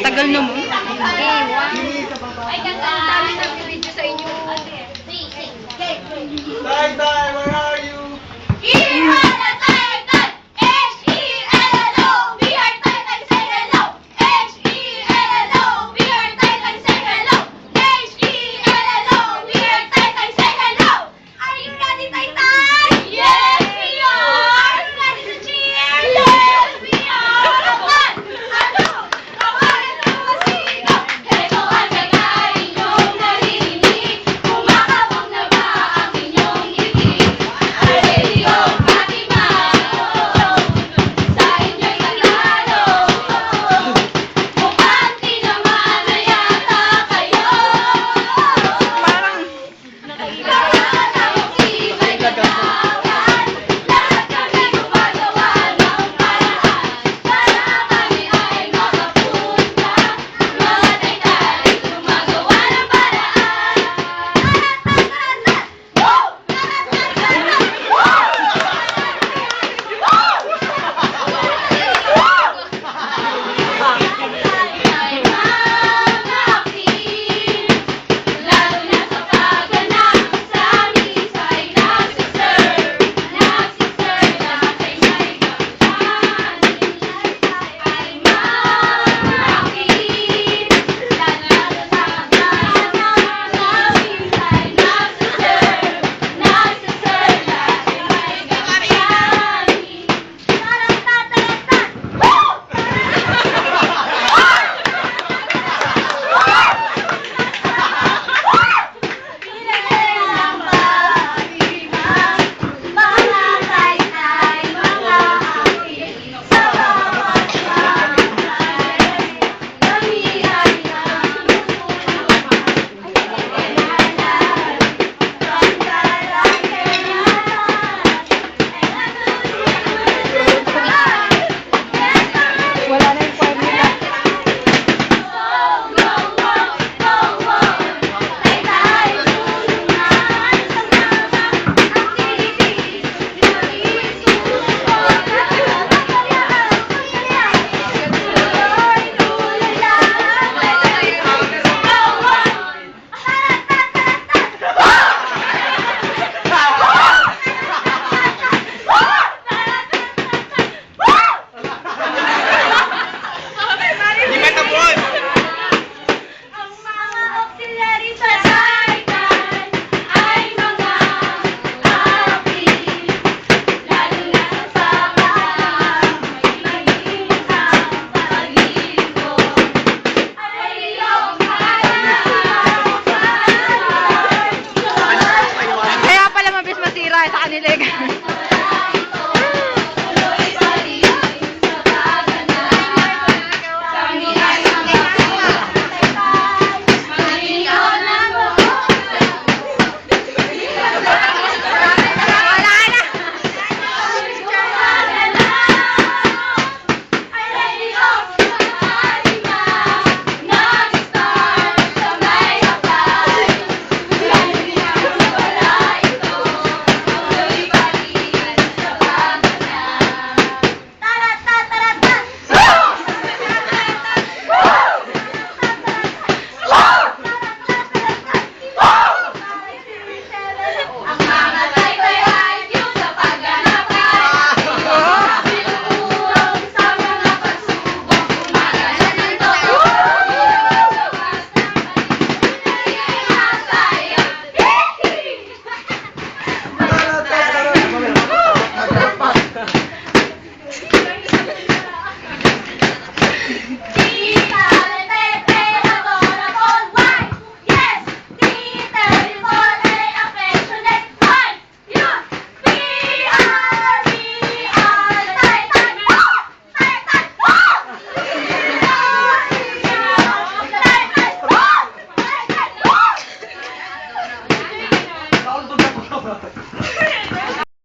Tagal na mo. Ay, ganda. Dami na video sa inyo. Tay, tay,